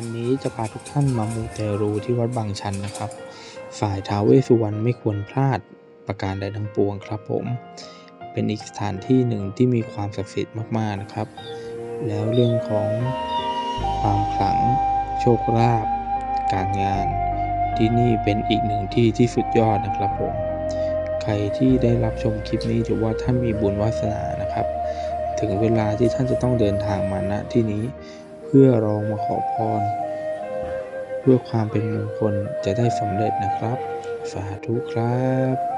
วันนี้จะพาทุกท่านมามูเตรูที่วัดบางชันนะครับ ฝ่ายท้าวเวสุวรรณไม่ควรพลาดประการใดทั้งปวงครับผม เป็นอีกสถานที่หนึ่งที่มีความศักดิ์สิทธิ์มากๆนะครับ แล้วเรื่องของความขลัง โชคลาภการงาน ที่นี่เป็นอีกหนึ่งที่ที่สุดยอดนะครับผม ใครที่ได้รับชมคลิปนี้ถือว่าท่านมีบุญวาสนานะครับ ถึงเวลาที่ท่านจะต้องเดินทางมาณที่นี้ เพื่อรองมาขอพร เพื่อความเป็นมงคลจะได้สำเร็จนะครับ สาธุครับ